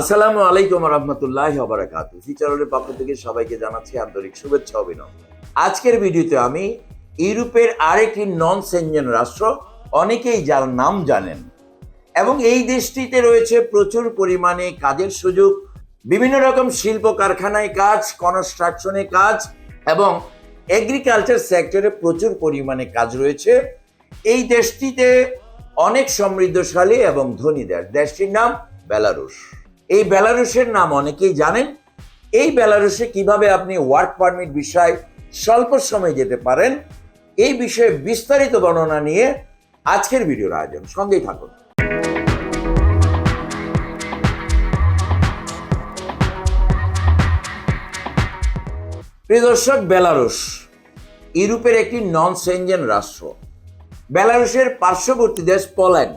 আসসালামু আলাইকুম রহমতুল্লাহ বারাকাতু ফিচারের পক্ষ থেকে সবাইকে জানাচ্ছি আন্তরিক শুভেচ্ছা অভিনন্দন। আজকের ভিডিওতে আমি ইউরোপের আরেকটি নন সেনজেন রাষ্ট্র, অনেকেই যার নাম জানেন। এবং এই দেশটিতে রয়েছে প্রচুর পরিমাণে কাজের সুযোগ, বিভিন্ন রকম শিল্প কারখানায় কাজ কনস্ট্রাকশনে কাজ, এবং এগ্রিকালচার সেক্টরে প্রচুর পরিমাণে কাজ রয়েছে। এই দেশটিতে অনেক সমৃদ্ধশালী এবং ধনী দেশ। দেশটির নাম বেলারুশ। এই বেলারুশের নাম অনেকেই জানেন। এই বেলারুশে কীভাবে আপনি ওয়ার্ক পারমিট বিষয় স্বল্প সময়ে যেতে পারেন, এই বিষয়ে বিস্তারিত বর্ণনা নিয়ে আজকের ভিডিওর আয়োজন। সঙ্গেই থাকুন। প্রিয় দর্শক, বেলারুশ ইউরোপের একটি নন সেনজেন রাষ্ট্র। বেলারুশের পার্শ্ববর্তী দেশ পোল্যান্ড।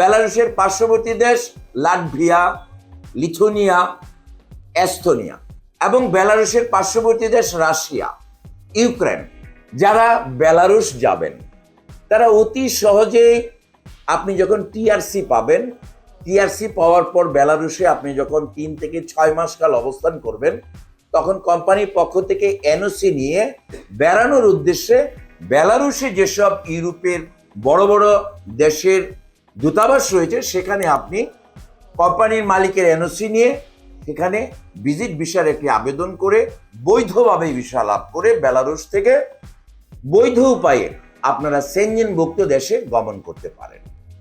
বেলারুশের পার্শ্ববর্তী দেশ লাটভিয়া লিথুনিয়া, এস্তোনিয়া এবং বেলারুশের পার্শ্ববর্তী দেশ রাশিয়া, ইউক্রেন। যারা বেলারুশ যাবেন, তারা অতি সহজেই আপনি যখন টিআরসি পাবেন, টিআরসি পাওয়ার পর বেলারুশে আপনি যখন তিন থেকে ছয় মাস কাল অবস্থান করবেন, তখন কোম্পানির পক্ষ থেকে এনওসি নিয়ে বেড়ানোর উদ্দেশ্যে বেলারুশে যেসব ইউরোপের বড় বড় দেশের দূতাবাস রয়েছে, সেখানে আপনি কোম্পানির মালিকের এনওসি নিয়ে সেখানে ভিজিট ভিসার একটি আবেদন করে বৈধভাবে ভিসা লাভ করে বেলারুশ থেকে বৈধ উপায়ে আপনারা সেনজেনভুক্ত দেশে গমন করতে পারেন।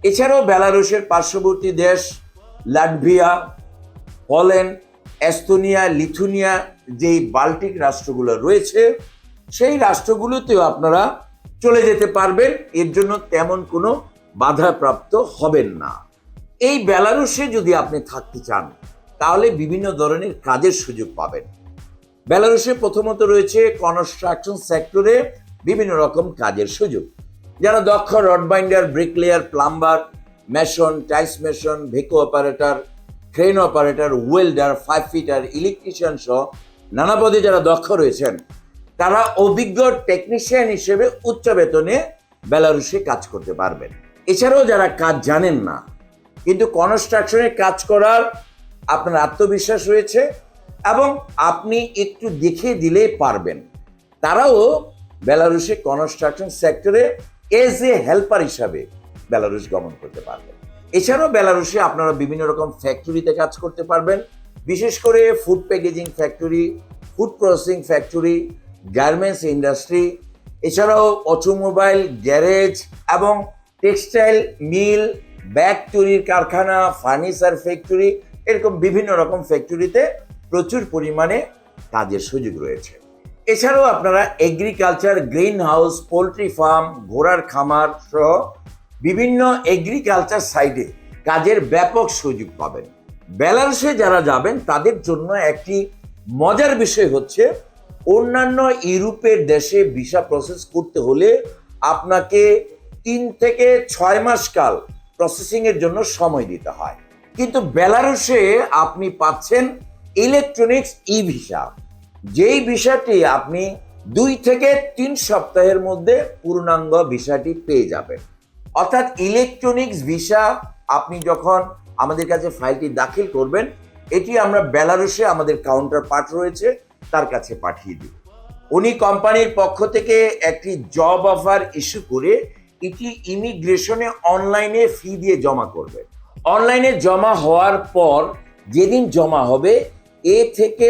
এছাড়াও বেলারুশের পার্শ্ববর্তী দেশ লাটভিয়া, পোল্যান্ড, এস্তোনিয়া, লিথুনিয়া যেই বাল্টিক রাষ্ট্রগুলো রয়েছে, সেই রাষ্ট্রগুলোতেও আপনারা চলে যেতে পারবেন। এর জন্য তেমন কোনো বাধাপ্রাপ্ত হবেন না। এই বেলারুশে যদি আপনি থাকতে চান, তাহলে বিভিন্ন ধরনের কাজের সুযোগ পাবেন। বেলারুশে প্রথমত রয়েছে কনস্ট্রাকশন সেক্টরে বিভিন্ন রকম কাজের সুযোগ। যারা দক্ষ rod binder bricklayer plumber mason tiles mason ভেকো operator crane operator welder five fitter electrician সহ নানা পদে যারা দক্ষ রয়েছেন, তারা অভিজ্ঞ টেকনিশিয়ান হিসেবে উচ্চ বেতনে বেলারুশে কাজ করতে পারবেন। এছাড়াও যারা কাজ জানেন না কিন্তু কনস্ট্রাকশনে কাজ করার আপনার আত্মবিশ্বাস রয়েছে এবং আপনি একটু দেখে দিলেই পারবেন। তারাও বেলারুশে কনস্ট্রাকশন সেক্টরে এজ এ হেল্পার হিসাবে বেলারুশ গমন করতে পারবেন। এছাড়াও বেলারুশে আপনারা বিভিন্ন রকম ফ্যাক্টরিতে কাজ করতে পারবেন। বিশেষ করে food packaging factory food processing factory garments industry এছাড়াও অটোমোবাইল গ্যারেজ এবং টেক্সটাইল মিল ব্যাগ তৈরির কারখানা, ফার্নিচার ফ্যাক্টরি এরকম বিভিন্ন রকম ফ্যাক্টরিতে প্রচুর পরিমাণে কাজের সুযোগ রয়েছে। এছাড়াও আপনারা agriculture green house poultry farm ঘোড়ার খামার সহ বিভিন্ন এগ্রিকালচার সাইডে কাজের ব্যাপক সুযোগ পাবেন। বেলারুসে যারা যাবেন, তাদের জন্য একটি মজার বিষয় হচ্ছে, অন্যান্য ইউরোপের দেশে ভিসা প্রসেস করতে হলে আপনাকে তিন থেকে ছয় মাস কাল প্রসেসিং এর জন্য সময় দিতে হয়। কিন্তু বেলারুসে আপনি পাচ্ছেন ইলেকট্রনিক্স ই ভিসা যেই ভিসাটি আপনি দুই থেকে তিন সপ্তাহের মধ্যে পূর্ণাঙ্গ ভিসাটি পেয়ে যাবেন। অর্থাৎ ইলেকট্রনিক্স ভিসা আপনি যখন আমাদের কাছে ফাইলটি দাখিল করবেন, এটি আমরা বেলারুসে আমাদের কাউন্টার পার্ট রয়েছে, তার কাছে পাঠিয়ে দিই। উনি কোম্পানির পক্ষ থেকে একটি জব অফার ইস্যু করে এটি ইমিগ্রেশনে অনলাইনে ফি দিয়ে জমা করবে। অনলাইনে জমা হওয়ার পর যেদিন জমা হবে, এ থেকে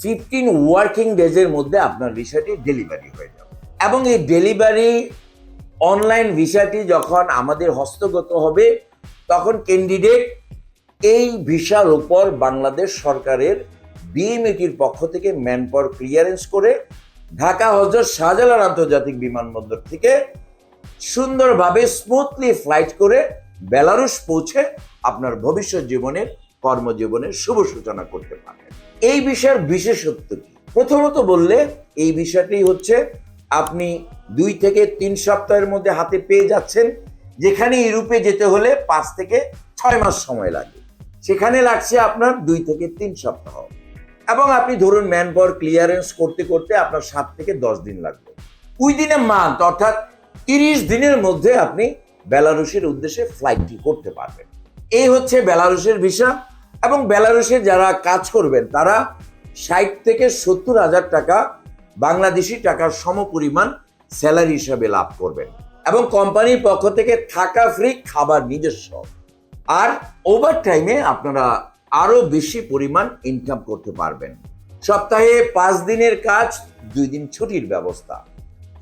ফিফটিন ওয়ার্কিং ডেজের মধ্যে আপনার ভিসাটি ডেলিভারি হয়ে যাবে। এবং এই ডেলিভারি অনলাইন ভিসাটি যখন আমাদের হস্তগত হবে, তখন ক্যান্ডিডেট এই ভিসার উপর বাংলাদেশ সরকারের বিএমইটির পক্ষ থেকে ম্যান পাওয়ার ক্লিয়ারেন্স করে ঢাকা, হজরত শাহজালাল আন্তর্জাতিক বিমানবন্দর থেকে সুন্দরভাবে স্মুথলি ফ্লাইট করে বেলারুশ পৌঁছে আপনার ভবিষ্যৎ জীবনের কর্মজীবনের শুভ সূচনা করতে পারবেন এই বিষয়ের বিশেষত্ব কি? প্রথমত বললে, এই বিষয়টি হচ্ছে আপনি দুই থেকে তিন সপ্তাহের মধ্যে হাতে পেয়ে যাচ্ছেন, যেখানে ইউরোপে যেতে হলে পাঁচ থেকে ছয় মাস সময় লাগে। সেখানে লাগছে আপনার দুই থেকে তিন সপ্তাহ। এবং আপনি ধরুন ম্যান পাওয়ার ক্লিয়ারেন্স করতে করতে আপনার সাত থেকে দশ দিন লাগবে। উইদিন এ মান্থ, অর্থাৎ তিরিশ দিনের মধ্যে আপনি বেলারুশের উদ্দেশ্যে ফ্লাইটটি করতে পারবেন। এই হচ্ছে বেলারুশের ভিসা এবং বেলারুশে যারা কাজ করবেন, তারা ষাট থেকে সত্তর হাজার টাকা বাংলাদেশি টাকার সমপরিমাণ স্যালারি হিসাবে লাভ করবেন এবং কোম্পানির পক্ষ থেকে থাকা ফ্রি খাবার নিজস্ব। আর ওভার টাইমে আপনারা আরও বেশি পরিমাণ ইনকাম করতে পারবেন। সপ্তাহে পাঁচ দিনের কাজ, দুই দিন ছুটির ব্যবস্থা।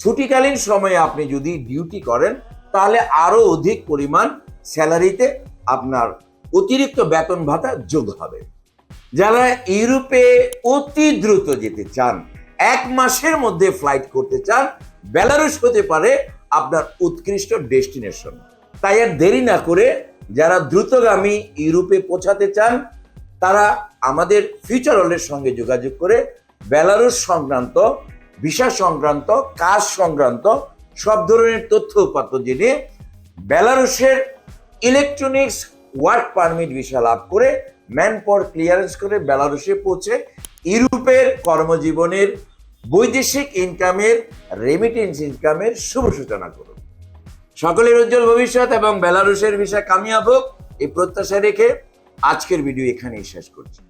ছুটিকালীন সময়ে আপনি যদি ডিউটি করেন, তাহলে আরও অধিক পরিমাণ স্যালারিতে আপনার অতিরিক্ত বেতন ভাতা যোগ হবে। যারা ইউরোপে অতি দ্রুত যেতে চান, এক মাসের মধ্যে ফ্লাইট করতে চান, বেলারুশ হতে পারে আপনার উৎকৃষ্ট ডেস্টিনেশন তাই আর দেরি না করে যারা দ্রুতগামী ইউরোপে পৌঁছাতে চান, তারা আমাদের ফিউচার হলের সঙ্গে যোগাযোগ করে বেলারুশ সংক্রান্ত ভিসা সংক্রান্ত, কাজ সংক্রান্ত সব ধরনের তথ্য উপাত্ত জেনে বেলারুশের ইলেকট্রনিক্স ওয়ার্ক পারমিট ভিসা লাভ করে ম্যান পাওয়ার ক্লিয়ারেন্স করে বেলারুশে পৌঁছে ইউরোপের কর্মজীবনের বৈদেশিক ইনকামের রেমিটেন্স ইনকামের শুভ সূচনা করুন। সকলের উজ্জ্বল ভবিষ্যৎ এবং বেলারুশের ভিসা কামিয়াব হোক, এই প্রত্যাশা রেখে আজকের ভিডিও এখানেই শেষ করছি।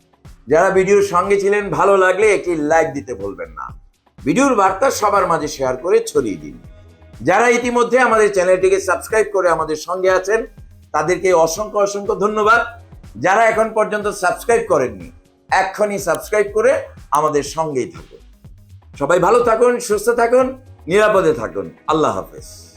যারা ভিডিওর সঙ্গে ছিলেন, ভালো লাগলে একটি লাইক দিতে ভুলবেন না। ভিডিওর বার্তা সবার মাঝে শেয়ার করে ছড়িয়ে দিন। যারা ইতিমধ্যে আমাদের চ্যানেলটিকে সাবস্ক্রাইব করে আমাদের সঙ্গে আছেন, তাদেরকে অসংখ্য অসংখ্য ধন্যবাদ। যারা এখন পর্যন্ত সাবস্ক্রাইব করেননি এখনই সাবস্ক্রাইব করে আমাদের সঙ্গেই থাকুন। সবাই ভালো থাকুন, সুস্থ থাকুন, নিরাপদে থাকুন। আল্লাহ হাফেজ।